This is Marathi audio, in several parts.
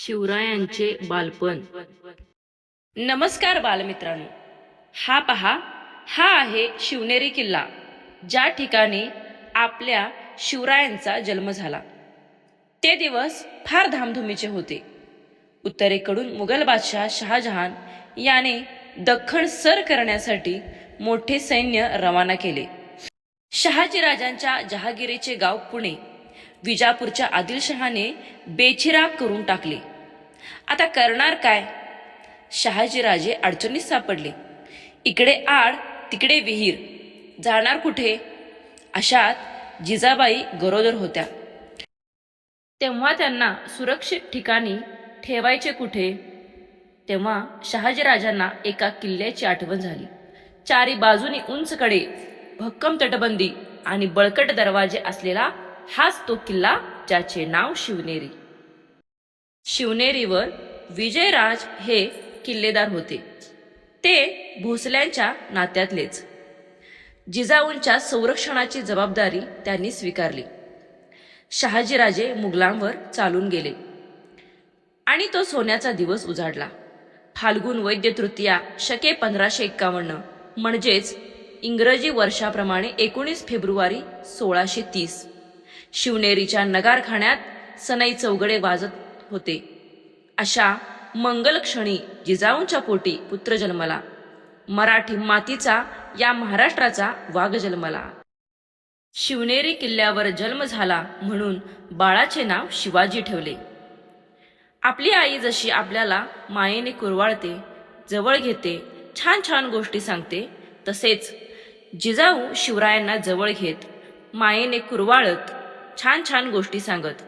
शिवरायांचे बालपण. नमस्कार बालमित्रांनो. हा पहा हा आहे शिवनेरी किल्ला ज्या ठिकाणी आपल्या शिवरायांचा जन्म झाला. ते दिवस फार धामधुमीचे होते. उत्तरेकडून मुघल बादशाह शहाजहान याने दख्खण सर करण्यासाठी मोठे सैन्य रवाना केले. शहाजीराजांच्या जहागिरीचे गाव पुणे विजापूरच्या आदिलशहाने बेचिराग करून टाकले. आता करणार काय? शहाजीराजे अडचणीत सापडले. इकडे आड तिकडे विहीर. जाणार कुठे? अशात जिजाबाई गरोदर होत्या. तेव्हा त्यांना सुरक्षित ठिकाणी ठेवायचे कुठे? तेव्हा शहाजीराजांना एका किल्ल्याची आठवण झाली. चारी बाजूनी उंचकडे भक्कम तटबंदी आणि बळकट दरवाजे असलेला हाच तो किल्ला ज्याचे नाव शिवनेरी. शिवनेरीवर विजयराज हे किल्लेदार होते. ते भोसल्यांच्या नात्यातलेच. जिजाऊंच्या संरक्षणाची जबाबदारी त्यांनी स्वीकारली. शहाजीराजे मुघलांवर चालून गेले. आणि तो सोन्याचा दिवस उजाडला. फाल्गुन वैद्य तृतीया शके पंधराशे एक्कावन्न म्हणजेच इंग्रजी वर्षाप्रमाणे एकोणीस फेब्रुवारी सोळाशे तीस. शिवनेरीच्या नगारखान्यात सनई चौघडे वाजत होते. अशा मंगलक्षणी जिजाऊंच्या पोटी पुत्र जन्मला. मराठी मातीचा या महाराष्ट्राचा वाघ जन्मला. शिवनेरी किल्ल्यावर जन्म झाला म्हणून बाळाचे नाव शिवाजी ठेवले. आपली आई जशी आपल्याला मायेने कुरवाळते जवळ घेते छान छान गोष्टी सांगते तसेच जिजाऊ शिवरायांना जवळ घेत मायेने कुरवाळत छान छान गोष्टी सांगत.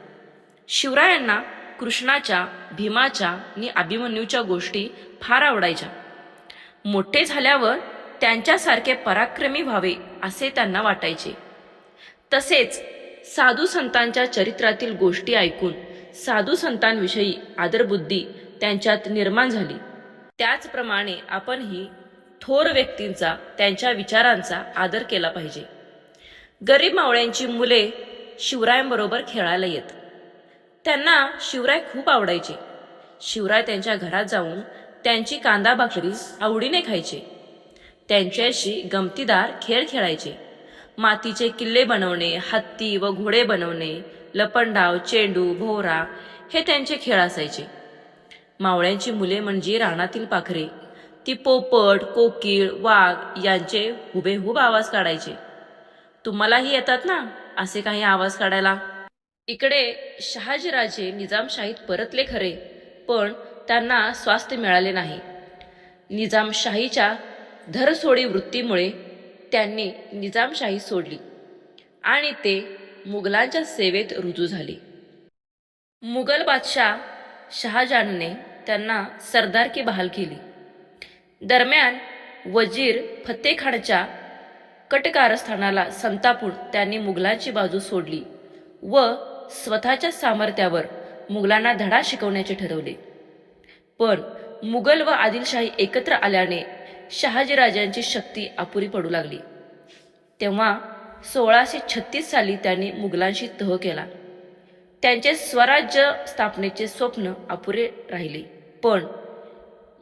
शिवरायांना कृष्णाच्या भीमाच्या आणि अभिमन्यूच्या गोष्टी फार आवडायच्या. मोठे झाल्यावर त्यांच्यासारखे पराक्रमी व्हावे असे त्यांना वाटायचे. तसेच साधू संतांच्या चरित्रातील गोष्टी ऐकून साधू संतांविषयी आदरबुद्धी त्यांच्यात निर्माण झाली. त्याचप्रमाणे आपणही थोर व्यक्तींचा त्यांच्या विचारांचा आदर केला पाहिजे. गरीब मावळ्यांची मुले शिवरायांबरोबर खेळायला येत. त्यांना शिवराय खूप आवडायचे. शिवराय त्यांच्या घरात जाऊन त्यांची कांदा भाकरी आवडीने खायचे. त्यांच्याशी गमतीदार खेळ खेळायचे. मातीचे किल्ले बनवणे हत्ती व घोडे बनवणे लपंडाव चेंडू भोवरा हे त्यांचे खेळ असायचे. मावळ्यांची मुले म्हणजे रानातील पाखरे. ती पोपट कोकिळ वाघ यांचे हुबेहूब आवाज काढायचे. तुम्हालाही येतात ना? असे काही आवाज काढायला. इकडे शहाजीराजे निजामशाहीत परतले खरे पण त्यांना स्वास्थ्य मिळाले नाही. निजामशाहीच्या धरसोडी वृत्तीमुळे त्यांनी निजामशाही सोडली आणि ते मुघलांच्या सेवेत रुजू झाले. मुघल बादशाह शहाजहानने त्यांना सरदारकी बहाल केली. दरम्यान वजीर फतेखानच्या कटकारस्थानाला संतापून त्यांनी मुघलांची बाजू सोडली व स्वतःच्या सामर्थ्यावर मुघलांना धडा शिकवण्याचे ठरवले. पण मुघल व आदिलशाही एकत्र आल्याने शहाजीराजांची शक्ती अपुरी पडू लागली. तेव्हा सोळाशे छत्तीस साली त्यांनी मुघलांशी तह केला. त्यांचे स्वराज्य स्थापनेचे स्वप्न अपुरे राहिले. पण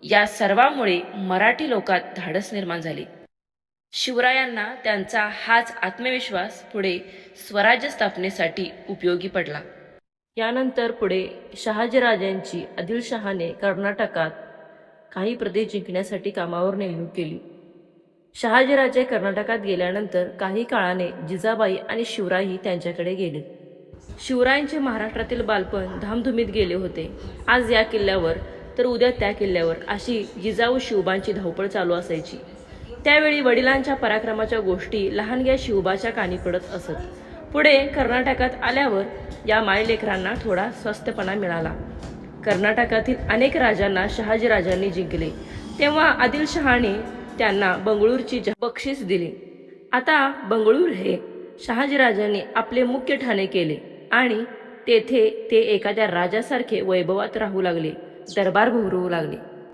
या सर्वामुळे मराठी लोकात धाडस निर्माण झाले. शिवरायांना त्यांचा हाच आत्मविश्वास पुढे स्वराज्य स्थापनेसाठी उपयोगी पडला. यानंतर पुढे शहाजीराजांची आदिलशहाने कर्नाटकात काही प्रदेश जिंकण्यासाठी कामावर नेमणूक केली. शहाजीराजे कर्नाटकात गेल्यानंतर काही काळाने जिजाबाई आणि शिवरायही त्यांच्याकडे गेले. शिवरायांचे महाराष्ट्रातील बालपण धामधुमीत गेले होते. आज या किल्ल्यावर तर उद्या त्या किल्ल्यावर अशी जिजाऊ शिवबांची धावपळ चालू असायची. त्यावेळी वडिलांच्या पराक्रमाच्या गोष्टी लहानग्या शिवबाच्या कानी पडत असत. पुढे कर्नाटकात आल्यावर या मायलेकरांना थोडा स्वस्थपणा मिळाला. कर्नाटकातील अनेक राजांना शहाजीराजांनी जिंकले. तेव्हा आदिलशहाने त्यांना बंगळूरची बक्षीस दिली. आता बंगळूर हे शहाजीराजांनी आपले मुख्य ठाणे केले आणि तेथे ते एखाद्या राजासारखे वैभवात राहू लागले दरबार भरवू लागले.